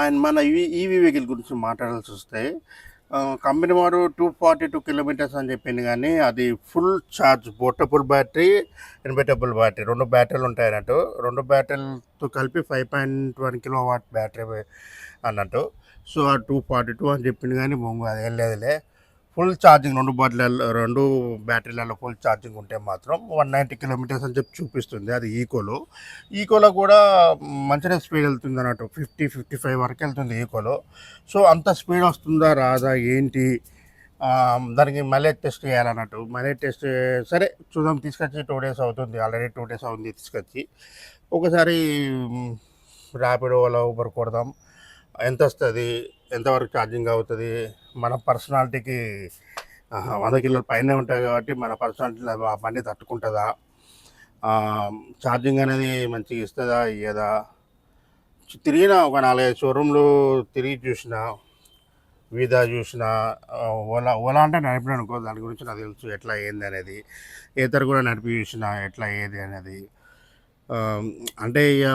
And మన EV EV vehicle గురించి మాట్లాడాల్సి వస్తే కంపెనీ వాడు టూ ఫార్టీ టూ కిలోమీటర్స్ అని చెప్పింది కానీ అది full charge portable battery invertible battery రెండు బ్యాటరీలు ఉంటాయి అన్నట్టు. రెండు బ్యాటరీలతో కలిపి five point one kilowatt battery అన్నట్టు. సో ఆ టూ ఫార్టీ టూ అని చెప్పింది కానీ బొంగు అది వెళ్ళేదిలే ఫుల్ ఛార్జింగ్ రెండు బాటిలలో రెండు బ్యాటరీలలో ఫుల్ ఛార్జింగ్ ఉంటే మాత్రం వన్ నైంటీ కిలోమీటర్స్ అని చెప్పి చూపిస్తుంది అది ఈకోలో. ఈకోలో కూడా మంచిగా స్పీడ్ వెళ్తుంది అన్నట్టు ఫిఫ్టీ ఫిఫ్టీ ఫైవ్ వరకు వెళ్తుంది ఈకోలో. సో అంత స్పీడ్ వస్తుందా రాదా ఏంటి? దానికి మైలేజ్ టెస్ట్ చేయాలన్నట్టు. మైలేజ్ టెస్ట్ సరే చూద్దాం తీసుకొచ్చి టూ డేస్ అవుతుంది ఆల్రెడీ టూ డేస్ అవుతుంది తీసుకొచ్చి. ఒకసారి ర్యాపిడో వల్ల ఊబర్ కొడదాం. ఎంత వస్తుంది ఎంతవరకు ఛార్జింగ్ అవుతుంది? మన పర్సనాలిటీకి వంద కిలోల పైనే ఉంటాయి కాబట్టి మన పర్సనాలిటీ ఆ బండి తట్టుకుంటుందా? ఛార్జింగ్ అనేది మంచిగా ఇస్తుందా? ఇయ్యదా? తిరిగిన ఒక నాలుగైదు షోరూంలో తిరిగి చూసిన వీధా చూసిన ఓలా ఓలా అంటే నడిపిన అనుకో దాని గురించి నాకు తెలుసు ఎట్లా ఏంది అనేది. ఏతరు కూడా నడిపి చూసిన ఎట్లా ఏది అనేది. అంటే ఇక,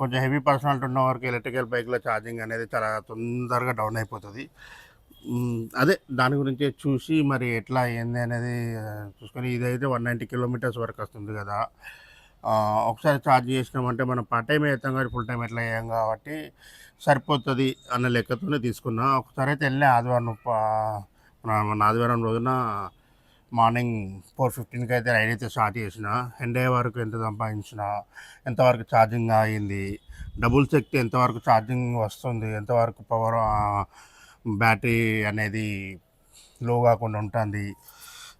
కొంచెం హెవీ పర్సనాలిటీ ఉన్న వరకు ఎలక్ట్రికల్ బైక్లో ఛార్జింగ్ అనేది చాలా తొందరగా డౌన్ అయిపోతుంది. అదే దాని గురించి చూసి మరి ఎట్లా ఏంది అనేది చూసుకొని ఇదైతే వన్ నైంటీ కిలోమీటర్స్ వరకు వస్తుంది కదా. ఒకసారి ఛార్జ్ చేసినామంటే మనం పార్ట్ టైం వేస్తాం కానీ ఫుల్ టైం ఎట్లా అయ్యాం కాబట్టి సరిపోతుంది అన్న లెక్కతోనే తీసుకున్నా. ఒకసారి అయితే వెళ్ళే ఆదివారం మన మన ఆదివారం రోజున మార్నింగ్ ఫోర్ ఫిఫ్టీన్కి అయితే రైడ్ అయితే స్టార్ట్ చేసిన. ఎండ్ అయ్యే వరకు ఎంత సంపాదించిన ఎంతవరకు ఛార్జింగ్ అయింది డబుల్ శక్తి ఎంతవరకు ఛార్జింగ్ వస్తుంది ఎంతవరకు పవర్ బ్యాటరీ అనేది లో కాకుండా ఉంటుంది.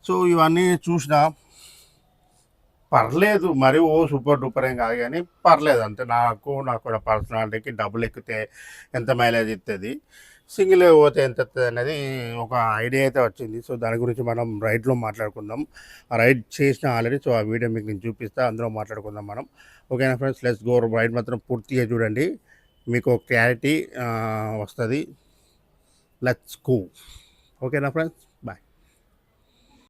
సో ఇవన్నీ చూసిన పర్లేదు మరి ఓ సూపర్ డూపర్ ఏం కాదు కానీ పర్లేదు అంతే. నాకు నాకు కూడా పర్సనాలిటీకి డబుల్ ఎక్కితే ఎంత మైలేజ్ ఇస్తుంది సింగిల్ పోతే ఎంత వస్తుంది అనేది ఒక ఐడియా అయితే వచ్చింది. సో దాని గురించి మనం రైడ్లో మాట్లాడుకుందాం. ఆ రైడ్ చేసిన ఆల్రెడీ సో ఆ వీడియో మీకు నేను చూపిస్తా అందులో మాట్లాడుకుందాం మనం. ఓకేనా ఫ్రెండ్స్? లెట్స్ గో రైడ్ మాత్రం పూర్తిగా చూడండి. మీకు క్లారిటీ వస్తుంది. Let's go. ఓకేనా ఫ్రెండ్స్? బాయ్.